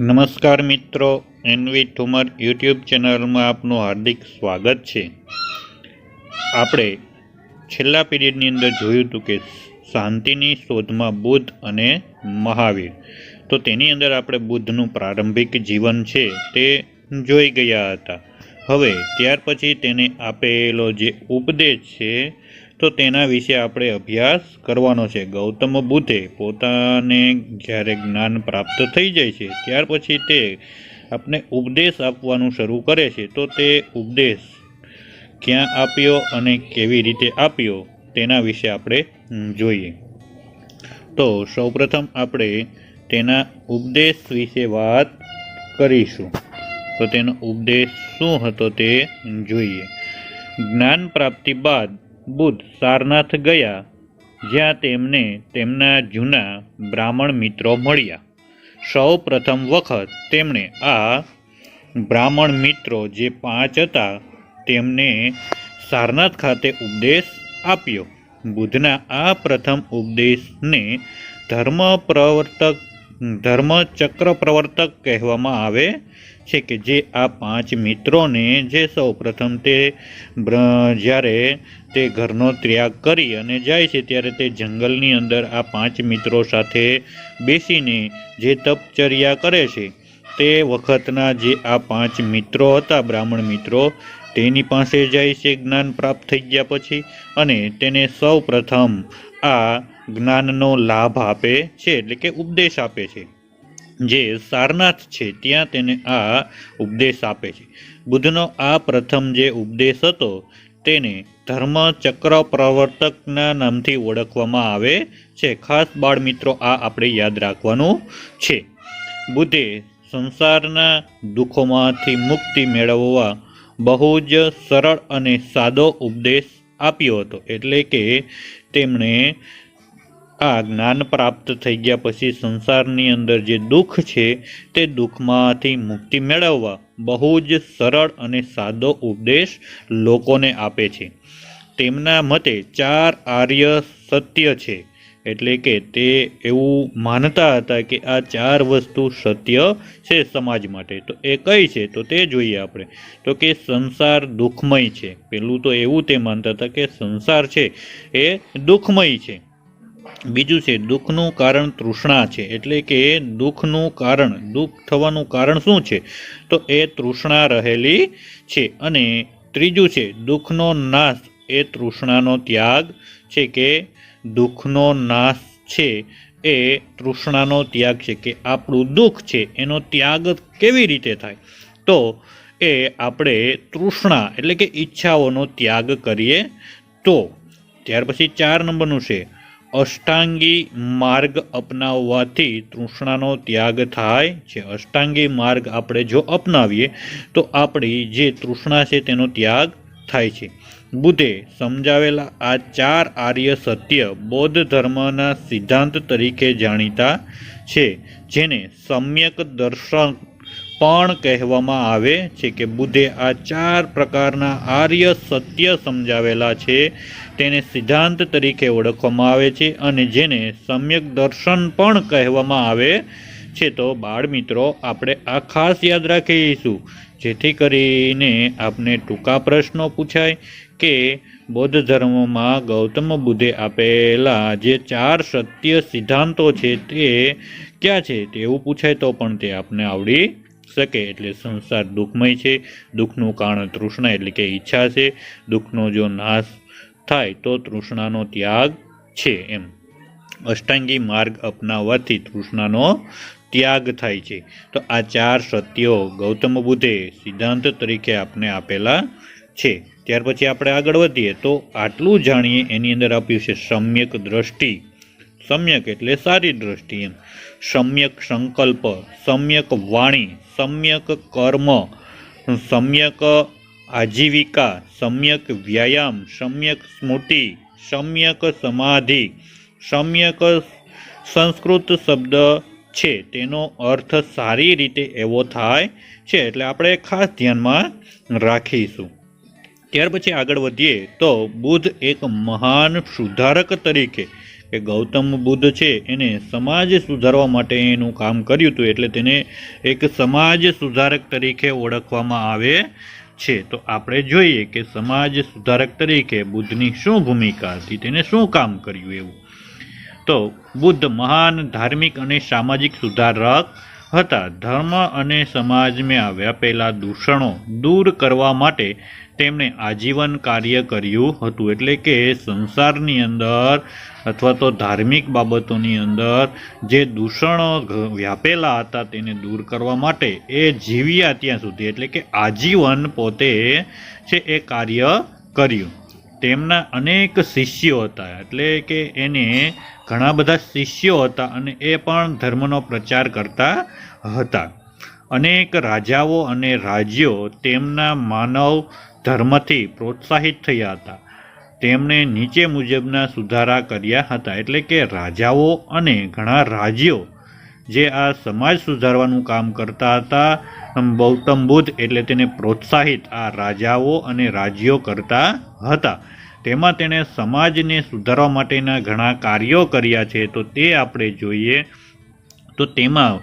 નમસ્કાર મિત્રો, NV Thummar YouTube ચેનલમાં આપનું હાર્દિક સ્વાગત છે. આપણે છેલ્લા પીરિયડની અંદર જોયું હતું કે શાંતિની શોધમાં બુદ્ધ અને મહાવીર. તો તેની અંદર આપણે બુદ્ધનું પ્રારંભિક જીવન છે તે જોઈ ગયા હતા. હવે ત્યાર પછી તેને આપેલો જે ઉપદેશ છે તો તેના વિશે આપણે અભ્યાસ કરવાનો છે. ગૌતમ બુદ્ધે પોતાને જ્યારે જ્ઞાન પ્રાપ્ત થઈ જાય છે, ત્યાર પછી તે આપણે ઉપદેશ આપવાનું શરૂ કરે છે. તો તે ઉપદેશ ક્યાં આપ્યો અને કેવી રીતે આપ્યો તેના વિશે આપણે જોઈએ. તો સૌપ્રથમ આપણે તેના ઉપદેશ વિશે વાત કરીશું. તો તેનો ઉપદેશ શું હતો તે જોઈએ. જ્ઞાન પ્રાપ્તિ બાદ બુદ્ધ સારનાથ ગયા, જ્યાં તેમને તેમના જૂના બ્રાહ્મણ મિત્રો મળ્યા. સૌ પ્રથમ વખત તેમણે આ બ્રાહ્મણ મિત્રો જે પાંચ હતા, તેમને સારનાથ ખાતે ઉપદેશ આપ્યો. બુદ્ધના આ પ્રથમ ઉપદેશને ધર્મ પ્રવર્તક ધર્મચક્ર પ્રવર્તક કહેવામાં આવે છે કે જે આ પાંચ મિત્રોને જે સૌ પ્રથમ તે જ્યારે તે ઘરનો ત્યાગ કરી અને જાય છે, ત્યારે તે જંગલની અંદર આ પાંચ મિત્રો સાથે બેસીને જે તપચર્યા કરે છે, તે વખતના જે આ પાંચ મિત્રો હતા, બ્રાહ્મણ મિત્રો, તેની પાસે જાય છે, જ્ઞાન પ્રાપ્ત થઈ ગયા પછી અને તેને સૌ પ્રથમ આ જ્ઞાનનો લાભ આપે છે, એટલે કે ઉપદેશ આપે છે. જે સારનાથ છે, ત્યાં તેને આ ઉપદેશ આપે છે. બુદ્ધનો આ પ્રથમ જે ઉપદેશ હતો, તેને ધર્મચક્ર પ્રવર્તકના નામથી ઓળખવામાં આવે છે. ખાસ બાળ મિત્રો આ આપણે યાદ રાખવાનું છે. બુદ્ધે સંસારના દુઃખોમાંથી મુક્તિ મેળવવા બહુ જ સરળ અને સાદો ઉપદેશ આપ્યો હતો. એટલે કે તેમણે આ જ્ઞાન પ્રાપ્ત થઈ ગયા પછી સંસારની અંદર જે દુઃખ છે, તે દુઃખમાંથી મુક્તિ મેળવવા બહુ જ સરળ અને સાદો ઉપદેશ લોકોને આપે છે. તેમના મતે ચાર આર્ય સત્ય છે, એટલે કે તે એવું માનતા હતા કે આ ચાર વસ્તુ સત્ય છે સમાજ માટે. તો એ કઈ છે? તો તે જોઈએ આપણે. તો કે સંસાર દુઃખમય છે. પેલું તો એવું તે માનતા હતા કે સંસાર છે એ દુઃખમય છે. બીજું છે, દુઃખનું કારણ તૃષ્ણા છે. એટલે કે દુઃખનું કારણ, દુઃખ થવાનું કારણ શું છે? તો એ તૃષ્ણા રહેલી છે. અને ત્રીજું છે, દુઃખનો નાશ એ તૃષ્ણાનો ત્યાગ છે કે દુઃખનો નાશ છે એ તૃષ્ણાનો ત્યાગ છે કે આપણું દુઃખ છે, એનો ત્યાગ કેવી રીતે થાય? તો એ આપણે તૃષ્ણા એટલે કે ઈચ્છાઓનો ત્યાગ કરીએ તો, ત્યાર પછી ચાર નંબરનું છે અષ્ટાંગી માર્ગ અપનાવવાથી તૃષ્ણાનો ત્યાગ થાય છે. અષ્ટાંગી માર્ગ આપણે જો અપનાવીએ, તો આપણી જે તૃષ્ણા છે તેનો ત્યાગ થાય છે. બુદ્ધે સમજાવેલા આ ચાર આર્ય સત્ય બૌદ્ધ ધર્મના સિદ્ધાંત તરીકે જાણીતા છે, જેને સમ્યક દર્શન પણ કહેવામાં આવે છે કે બુદ્ધે આ ચાર પ્રકારના આર્ય સત્ય સમજાવેલા છે. તેને સિદ્ધાંત તરીકે ઓળખવામાં આવે છે અને જેને સમ્યક દર્શન પણ કહેવામાં આવે છે. તો બાળ મિત્રો આપણે આ ખાસ યાદ રાખીશું. જેથી કરીને આપને ટૂંકા પ્રશ્નો પૂછાય કે બૌદ્ધ ધર્મમાં ગૌતમ બુદ્ધે આપેલા જે ચાર સત્ય સિદ્ધાંતો છે તે ક્યાં છે? તેવું પૂછાય તો પણ તે આપને આવડી શકે એટલે સંસાર દુઃખમય છે. દુઃખનું કારણ તૃષ્ણા એટલે કે ઈચ્છા છે. દુઃખનો જો નાશ થાય તો તૃષ્ણાનો ત્યાગ છે એમ. અષ્ટાંગી માર્ગ અપનાવવાથી તૃષ્ણાનો ત્યાગ થાય છે. તો આ ચાર સત્યો ગૌતમ બુદ્ધે સિદ્ધાંત તરીકે આપને આપેલા છે. ત્યાર પછી આપણે આગળ વધીએ તો આટલું જાણીએ એની અંદર આપ્યું છે સમ્યક દ્રષ્ટિ. સમ્યક એટલે સારી દ્રષ્ટિ એમ. સમ્યક સંકલ્પ, સમ્યક વાણી, સમ્યક કર્મ, સમ્યક આજીવિકા, સમ્યક વ્યાયામ, સમ્યક સ્મૃતિ, સમ્યક સમાધિ, સમ્યક સંસ્કૃત શબ્દ છે. તેનો અર્થ સારી રીતે એવો થાય છે એટલે આપણે ખાસ ધ્યાનમાં રાખીશું. ત્યાર પછી આગળ વધીએ તો બુદ્ધ એક મહાન સુધારક તરીકે એ ગૌતમ બુદ્ધ છે, એને સમાજ સુધારવા માટે એનું કામ કર્યું હતું, એટલે તેને એક સમાજ સુધારક તરીકે ઓળખવામાં આવે છે. તો આપણે જોઈએ કે સમાજ સુધારક તરીકે બુદ્ધની શું ભૂમિકા હતી, તેને શું કામ કર્યું એવું? તો બુદ્ધ મહાન ધાર્મિક અને સામાજિક સુધારક હતા. ધર્મ અને સમાજમાં વ્યાપેલા દૂષણો દૂર કરવા માટે તેમણે આજીવન કાર્ય કર્યું હતું. એટલે કે સંસારની અંદર અથવા તો ધાર્મિક બાબતોની અંદર જે દૂષણો વ્યાપેલા હતા તેને દૂર કરવા માટે એ જીવ્યા ત્યાં સુધી. એટલે કે આજીવન પોતે છે એ કાર્ય કર્યું. તેમના અનેક શિષ્યો હતા. એટલે કે એને ઘણા બધા શિષ્યો હતા અને એ પણ ધર્મનો પ્રચાર કરતા હતા. અનેક રાજાઓ અને રાજ્યો તેમના માનવ ધર્મથી પ્રોત્સાહિત થયા હતા. તેમણે નીચે મુજબના સુધારા કર્યા હતા. એટલે કે રાજાઓ અને ઘણા રાજ્યો જે આ સમાજ સુધારવાનું કામ કરતા હતા ગૌતમ બુદ્ધ એટલે તેને પ્રોત્સાહિત આ રાજાઓ અને રાજ્યો કરતા હતા. તેમાં તેણે સમાજને સુધારવા માટેના ઘણા કાર્યો કર્યા છે. તો તે આપણે જોઈએ. તો તેમાં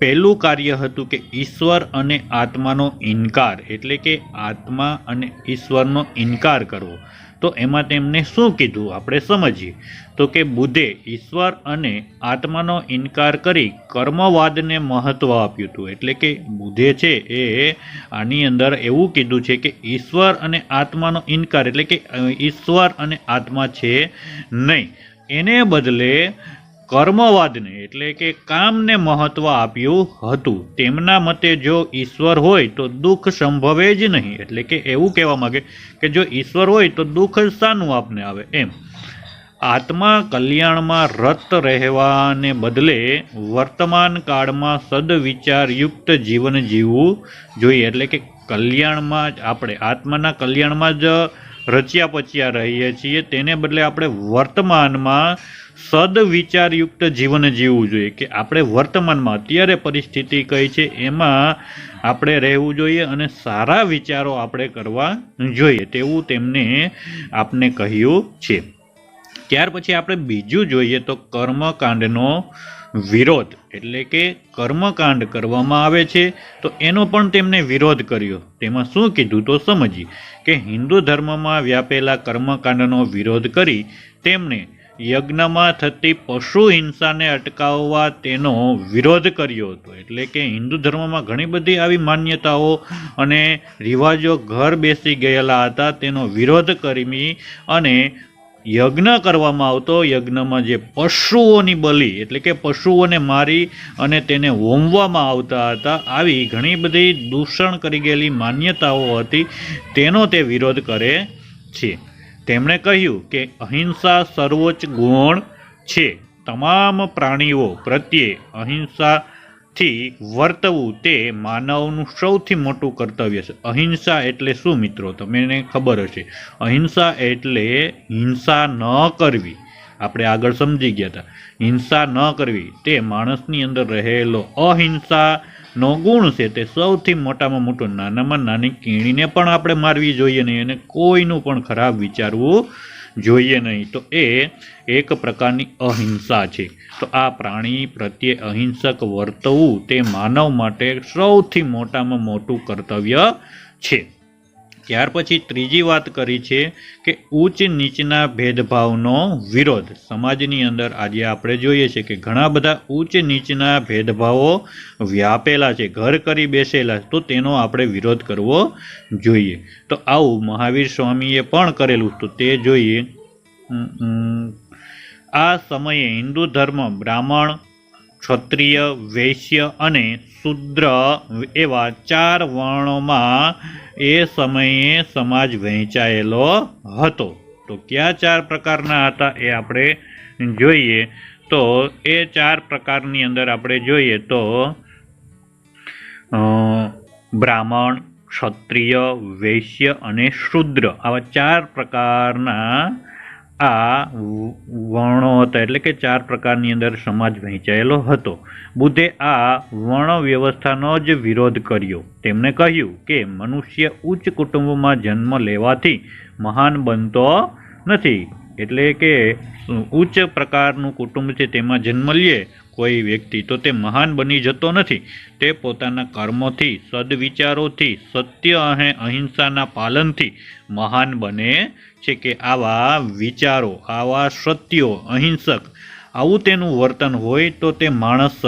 પહેલું કાર્ય હતું કે ઈશ્વર અને આત્માનો ઇનકાર, એટલે કે આત્મા અને ઈશ્વરનો ઇનકાર કરવો. તો એમાં તેમને શું કીધું? આપણે સમજીએ. તો કે બુદ્ધે ઈશ્વર અને આત્માનો ઇનકાર કરી કર્મવાદને મહત્વ આપ્યું હતું. એટલે કે બુદ્ધે છે એ આની અંદર એવું કીધું છે કે ઈશ્વર અને આત્માનો ઇનકાર, એટલે કે ઈશ્વર અને આત્મા છે નહીં. એને બદલે કર્મવાદને એટલે કે કામને મહત્વ આપ્યું હતું. તેમના મતે જો ઈશ્વર હોય તો દુઃખ સંભવે જ નહીં. એટલે કે એવું કહેવા માંગે કે જો ઈશ્વર હોય તો દુઃખ શાનું આપને આવે એમ. આત્મા કલ્યાણમાં રત રહેવાને બદલે વર્તમાન કાળમાં સદવિચારયુક્ત જીવન જીવવું જોઈએ. એટલે કે કલ્યાણમાં જ આપણે આત્માના કલ્યાણમાં જ રચ્યા પચ્યા રહીએ છીએ, તેને બદલે આપણે વર્તમાનમાં સદવિચારયુક્ત જીવન જીવવું જોઈએ કે આપણે વર્તમાનમાં અત્યારે પરિસ્થિતિ કઈ છે એમાં આપણે રહેવું જોઈએ અને સારા વિચારો આપણે કરવા જોઈએ તેવું તેમને આપને કહ્યું છે. ત્યાર પછી આપણે બીજું જોઈએ તો કર્મકાંડનો વિરોધ એટલે કે કર્મકાંડ કરવામાં આવે છે, તો એનો પણ તેમને વિરોધ કર્યો. તેમાં શું કીધું તો સમજીએ કે હિન્દુ ધર્મમાં વ્યાપેલા કર્મકાંડનો વિરોધ કરી તેમણે યજ્ઞમાં થતી પશુ હિંસાને અટકાવવા તેનો વિરોધ કર્યો હતો. એટલે કે હિન્દુ ધર્મમાં ઘણી બધી આવી માન્યતાઓ અને રિવાજો ઘર બેસી ગયેલા હતા, તેનો વિરોધ કરી અને યજ્ઞ કરવામાં આવતો, યજ્ઞમાં જે પશુઓની બલિ, એટલે કે પશુઓને મારી અને તેને હોમવામાં આવતા હતા, આવી ઘણી બધી દૂષણ કરી ગયેલી માન્યતાઓ હતી, તેનો તે વિરોધ કરે છે. તેમણે કહ્યું કે અહિંસા સર્વોચ્ચ ગુણ છે. તમામ પ્રાણીઓ પ્રત્યે અહિંસાથી વર્તવું તે માનવનું સૌથી મોટું કર્તવ્ય છે. અહિંસા એટલે શું મિત્રો? તમને ખબર હશે. અહિંસા એટલે હિંસા ન કરવી. આપણે આગળ સમજી ગયા હતા. હિંસા ન કરવી. તે માણસની અંદર રહેલો અહિંસાનો ગુણ છે. તે સૌથી મોટામાં મોટું, નાનામાં નાની કીણીને પણ આપણે મારવી જોઈએ નહીં અને કોઈનું પણ ખરાબ વિચારવું જોઈએ નહીં, તો એ એક પ્રકારની અહિંસા છે. તો આ પ્રાણી પ્રત્યે અહિંસક વર્તવું તે માનવ માટે સૌથી મોટામાં મોટું કર્તવ્ય છે. ત્યાર પછી ત્રીજી વાત કરી છે કે ઉચ્ચ નીચના ભેદભાવનો વિરોધ. સમાજની અંદર આજે આપણે જોઈએ છે કે ઘણા બધા ઉચ્ચ નીચના ભેદભાવો વ્યાપેલા છે, ઘર કરી બેસેલા તો તેનો આપણે વિરોધ કરવો જોઈએ. તો આવું મહાવીર સ્વામીએ પણ કરેલું તો તે જોઈએ આ સમયે હિન્દુ ધર્મ બ્રાહ્મણ, ક્ષત્રિય, વૈશ્ય અને શૂદ્ર એવા ચાર વર્ણોમાં એ સમયે સમાજ વહેંચાયેલો હતો. તો કયા ચાર પ્રકારના હતા એ આપણે જોઈએ. તો એ ચાર પ્રકારની અંદર આપણે જોઈએ તો બ્રાહ્મણ, ક્ષત્રિય, વૈશ્ય અને શૂદ્ર. આવા ચાર પ્રકારના આ વર્ણો હતા, એટલે કે ચાર પ્રકારની અંદર સમાજ વહેંચાયેલો હતો. બુદ્ધે આ વર્ણ વ્યવસ્થાનો જ વિરોધ કર્યો. તેમણે કહ્યું કે મનુષ્ય ઉચ્ચ કુટુંબમાં જન્મ લેવાથી મહાન બનતો નથી. એટલે કે ઉચ્ચ પ્રકારનું કુટુંબ છે, તેમાં જન્મ લે. કોઈ વ્યક્તિ તો તે મહાન બની જતો નથી. તે પોતાના કર્મોથી, સદવિચારોથી, સત્ય અને અહિંસાના પાલનથી મહાન બને છે કે આવા વિચારો, આવા સત્યો, અહિંસક, આવું તેનું વર્તન હોય તો તે માણસ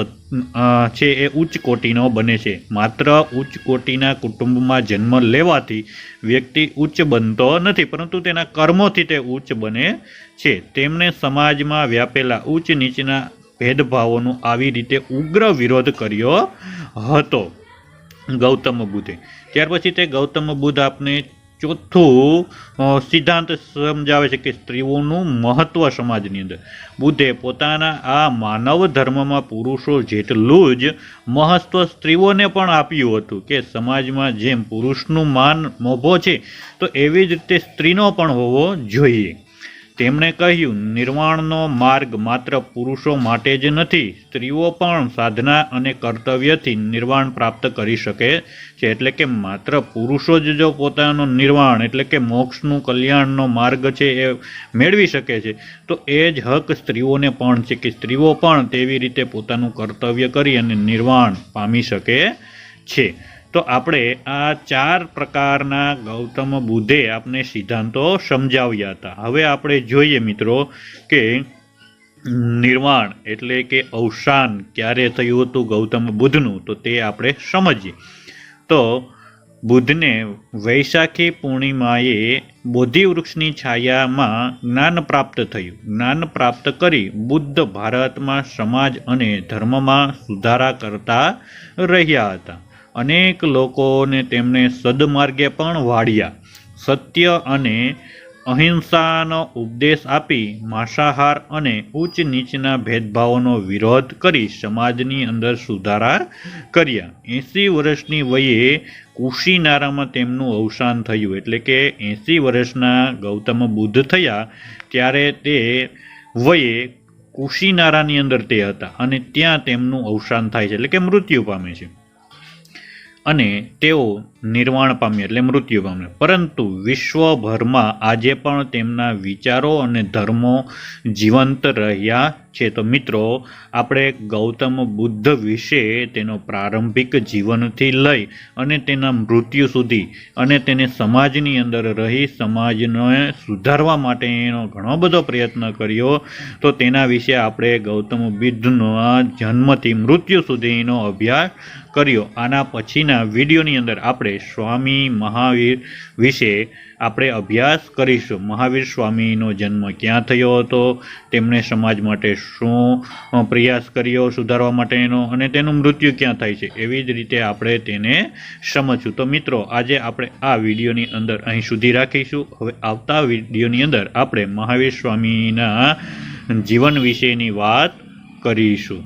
છે એ ઉચ્ચ કોટીનો બને છે. માત્ર ઉચ્ચ કોટીના કુટુંબમાં જન્મ લેવાથી વ્યક્તિ ઉચ્ચ બનતો નથી, પરંતુ તેના કર્મોથી તે ઉચ્ચ બને છે. તેમણે સમાજમાં વ્યાપેલા ઉચ્ચ નીચના ભેદભાવોનો આવી રીતે ઉગ્ર વિરોધ કર્યો હતો. ગૌતમ બુદ્ધે. ત્યાર પછી તે ગૌતમ બુદ્ધ આપને ચોથું સિદ્ધાંત સમજાવે છે કે સ્ત્રીઓનું મહત્વ સમાજની અંદર. બુદ્ધે પોતાના આ માનવ ધર્મમાં પુરુષો જેટલું જ મહત્વ સ્ત્રીઓને પણ આપ્યું હતું કે સમાજમાં જેમ પુરુષનું માન મોભો છે, તો એવી જ રીતે સ્ત્રીનો પણ હોવો જોઈએ. તેમણે કહ્યું, નિર્વાણનો માર્ગ માત્ર પુરુષો માટે જ નથી, સ્ત્રીઓ પણ સાધના અને કર્તવ્યથી નિર્વાણ પ્રાપ્ત કરી શકે છે. એટલે કે માત્ર પુરુષો જ જો પોતાનો નિર્વાણ, એટલે કે મોક્ષનું કલ્યાણનો માર્ગ છે એ મેળવી શકે છે, તો એ જ હક સ્ત્રીઓને પણ છે કે સ્ત્રીઓ પણ તેવી રીતે પોતાનું કર્તવ્ય કરી અને નિર્વાણ પામી શકે છે. તો આપણે આ ચાર પ્રકારના ગૌતમ બુદ્ધે આપને સિદ્ધાંતો સમજાવ્યા હતા. હવે આપણે જોઈએ મિત્રો કે નિર્વાણ એટલે કે અવસાન ક્યારે થયું હતું ગૌતમ બુદ્ધનું તો તે આપણે સમજીએ. તો બુદ્ધને વૈશાખી પૂર્ણિમાએ બોધિ વૃક્ષની છાયામાં જ્ઞાન પ્રાપ્ત થયું. જ્ઞાન પ્રાપ્ત કરી બુદ્ધ ભારતમાં સમાજ અને ધર્મમાં સુધારા કરતા રહ્યા હતા. અનેક લોકોને તેમણે સદમાર્ગે પણ વાળ્યા. સત્ય અને અહિંસાનો ઉપદેશ આપી માંસાહાર અને ઉચ્ચ નીચના ભેદભાવોનો વિરોધ કરી સમાજની અંદર સુધારા કર્યા. એંસી વર્ષની વયે કુશીનારામાં તેમનું અવસાન થયું. એટલે કે એંસી વર્ષના ગૌતમ બુદ્ધ થયા ત્યારે તે વયે કુશીનારાની અંદર તે હતા અને ત્યાં તેમનું અવસાન થાય છે. એટલે કે મૃત્યુ પામે છે. અને તેઓ નિર્વાણ પામ્યા એટલે મૃત્યુ પામ્યા. પરંતુ વિશ્વભરમાં આજે પણ તેમના વિચારો અને ધર્મો જીવંત રહ્યા છે. તો મિત્રો, આપણે ગૌતમ બુદ્ધ વિશે તેનો પ્રારંભિક જીવનથી લઈ અને તેના મૃત્યુ સુધી અને તેને સમાજની અંદર રહી સમાજને સુધારવા માટેનો ઘણો બધો પ્રયત્ન કર્યો. તો તેના વિશે આપણે ગૌતમ બુદ્ધના જન્મથી મૃત્યુ સુધીનો અભ્યાસ કર્યો. આના પછીના વિડીયોની અંદર આપણે સ્વામી મહાવીર વિશે આપણે અભ્યાસ કરીશું. મહાવીર સ્વામીનો જન્મ ક્યાં થયો હતો? તેમણે સમાજ માટે શું પ્રયાસ કર્યો સુધારવા માટેનો અને તેનું મૃત્યુ ક્યાં થાય છે? એવી જ રીતે આપણે તેને સમજશું. તો મિત્રો, આજે આપણે આ વિડીયોની અંદર અહીં સુધી રાખીશું. હવે આવતા વિડીયોની અંદર આપણે મહાવીર સ્વામીના જીવન વિશેની વાત કરીશું.